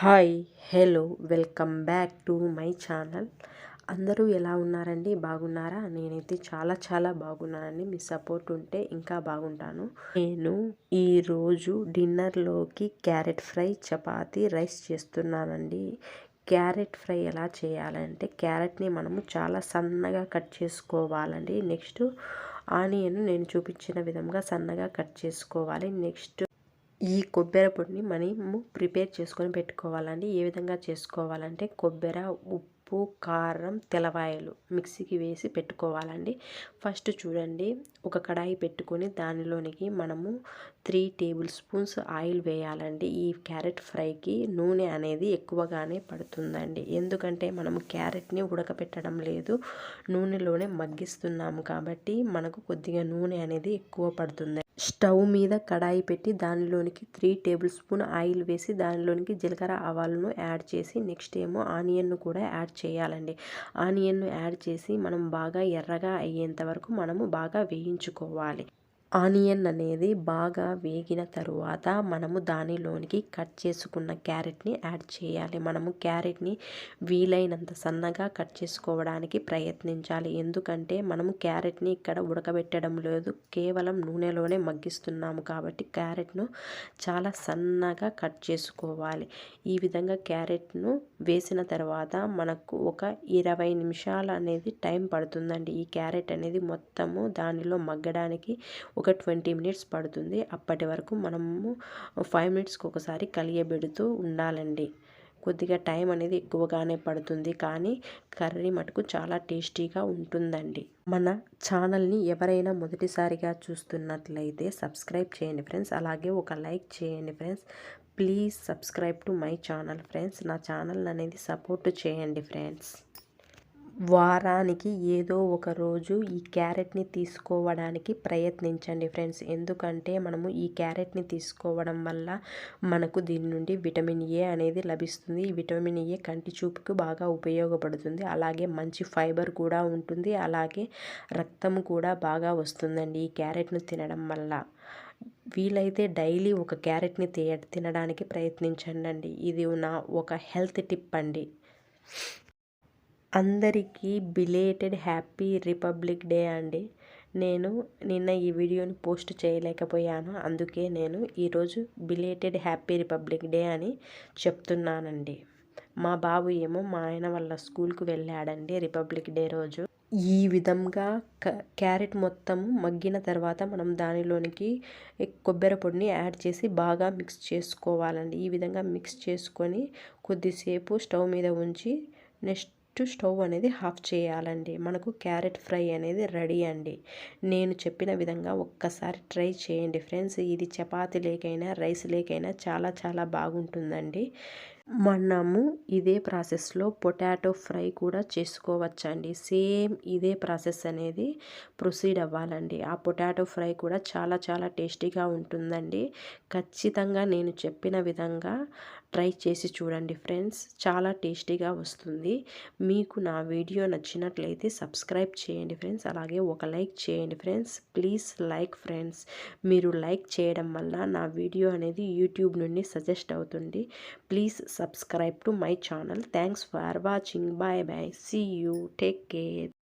Hi hello welcome back to my channel. అందరూ ఎలా ఉన్నారండి? బాగున్నారా? నేనైతే చాలా చాలా బాగున్నానండి. మీ సపోర్ట్ ఉంటే ఇంకా బాగుంటాను. నేను ఈరోజు డిన్నర్లోకి క్యారెట్ ఫ్రై చపాతి రైస్ చేస్తున్నానండి. క్యారెట్ ఫ్రై ఎలా చేయాలంటే క్యారెట్ని మనము చాలా సన్నగా కట్ చేసుకోవాలండి. నెక్స్ట్ ఆనియన్ నేను చూపించిన విధంగా సన్నగా కట్ చేసుకోవాలి. నెక్స్ట్ ఈ కొబ్బరి పొడిని మనము ప్రిపేర్ చేసుకొని పెట్టుకోవాలండి. ఏ విధంగా చేసుకోవాలంటే కొబ్బరి ఉప్పు కారం తెల్లవాయలు మిక్సీకి వేసి పెట్టుకోవాలండి. ఫస్ట్ చూడండి ఒక కడాయి పెట్టుకొని దానిలోనికి మనము త్రీ టేబుల్ స్పూన్స్ ఆయిల్ వేయాలండి. ఈ క్యారెట్ ఫ్రైకి నూనె అనేది ఎక్కువగానే పడుతుందండి. ఎందుకంటే మనము క్యారెట్ని ఉడకపెట్టడం లేదు నూనెలోనే మగ్గిస్తున్నాము కాబట్టి మనకు కొద్దిగా నూనె అనేది ఎక్కువ పడుతుంది. స్టవ్ మీద కడాయి పెట్టి దానిలోనికి త్రీ టేబుల్ స్పూన్ ఆయిల్ వేసి దానిలోనికి జీలకర్ర ఆవాలను యాడ్ చేసి నెక్స్ట్ ఏమో ఆనియన్ను కూడా యాడ్ చేయాలండి. ఆనియన్ను యాడ్ చేసి మనం బాగా ఎర్రగా అయ్యేంత వరకు మనము బాగా వేయించుకోవాలి. ఆనియన్ అనేది బాగా వేగిన తరువాత మనము దానిలోనికి కట్ చేసుకున్న క్యారెట్ని యాడ్ చేయాలి. మనము క్యారెట్ని వీలైనంత సన్నగా కట్ చేసుకోవడానికి ప్రయత్నించాలి. ఎందుకంటే మనము క్యారెట్ని ఇక్కడ ఉడకబెట్టడం లేదు. కేవలం నూనెలోనే మగ్గిస్తున్నాము కాబట్టి క్యారెట్ను చాలా సన్నగా కట్ చేసుకోవాలి. ఈ విధంగా క్యారెట్ను వేసిన తర్వాత మనకు ఒక ఇరవై నిమిషాలు అనేది టైం పడుతుందండి. ఈ క్యారెట్ అనేది మొత్తము దానిలో మగ్గడానికి ఒక ట్వంటీ మినిట్స్ పడుతుంది. అప్పటి వరకు మనము ఫైవ్ మినిట్స్కి ఒకసారి కలియబెడుతూ ఉండాలండి. కొద్దిగా టైం అనేది ఎక్కువగానే పడుతుంది. కానీ కర్రీ మటుకు చాలా టేస్టీగా ఉంటుందండి. మన ఛానల్ని ఎవరైనా మొదటిసారిగా చూస్తున్నట్లయితే సబ్స్క్రైబ్ చేయండి ఫ్రెండ్స్. అలాగే ఒక లైక్ చేయండి friends. Please subscribe to my channel friends. నా ఛానల్ అనేది సపోర్ట్ చేయండి ఫ్రెండ్స్. వారానికి ఏదో ఒక రోజు ఈ క్యారెట్ని తీసుకోవడానికి ప్రయత్నించండి ఫ్రెండ్స్. ఎందుకంటే మనము ఈ క్యారెట్ని తీసుకోవడం వల్ల మనకు దీని నుండి విటమిన్ ఏ అనేది లభిస్తుంది. ఈ విటమిన్ ఏ కంటి చూపుకు బాగా ఉపయోగపడుతుంది. అలాగే మంచి ఫైబర్ కూడా ఉంటుంది. అలాగే రక్తం కూడా బాగా వస్తుందండి ఈ క్యారెట్ను తినడం వల్ల. వీలైతే డైలీ ఒక క్యారెట్ని తినడానికి ప్రయత్నించండి ఇది నా ఒక హెల్త్ టిప్ అండి. అందరికీ బిలేటెడ్ హ్యాపీ రిపబ్లిక్ డే అండి. నేను నిన్న ఈ వీడియోని పోస్ట్ చేయలేకపోయాను. అందుకే నేను ఈరోజు బిలేటెడ్ హ్యాపీ రిపబ్లిక్ డే అని చెప్తున్నానండి. మా బాబు ఏమో మా ఆయన వాళ్ళ స్కూల్కి వెళ్ళాడండి రిపబ్లిక్ డే రోజు. ఈ విధంగా క్యారెట్ మొత్తం మగ్గిన తర్వాత మనం దానిలోనికి కొబ్బరి పొడిని యాడ్ చేసి బాగా మిక్స్ చేసుకోవాలండి. ఈ విధంగా మిక్స్ చేసుకొని కొద్దిసేపు స్టవ్ మీద ఉంచి నెక్స్ట్ స్టవ్ అనేది ఆఫ్ చేయాలండి. మనకు క్యారెట్ ఫ్రై అనేది రెడీ అండి. నేను చెప్పిన విధంగా ఒక్కసారి ట్రై చేయండి ఫ్రెండ్స్. ఇది చపాతీ లేకైనా రైస్ లేకైనా చాలా చాలా బాగుంటుందండి. మనము ఇదే ప్రాసెస్లో పొటాటో ఫ్రై కూడా చేసుకోవచ్చండి. సేమ్ ఇదే ప్రాసెస్ అనేది ప్రొసీడ్ అవ్వాలండి. ఆ పొటాటో ఫ్రై కూడా చాలా చాలా టేస్టీగా ఉంటుందండి. ఖచ్చితంగా నేను చెప్పిన విధంగా ట్రై చేసి చూడండి ఫ్రెండ్స్. చాలా టేస్టీగా వస్తుంది. మీకు నా వీడియో నచ్చినట్లయితే సబ్స్క్రైబ్ చేయండి ఫ్రెండ్స్. అలాగే ఒక లైక్ చేయండి ఫ్రెండ్స్. Please like friends. మీరు లైక్ చేయడం వల్ల నా వీడియో అనేది యూట్యూబ్ నుండి సజెస్ట్ అవుతుంది. Please subscribe to my channel. Thanks for watching. Bye bye. See you. Take care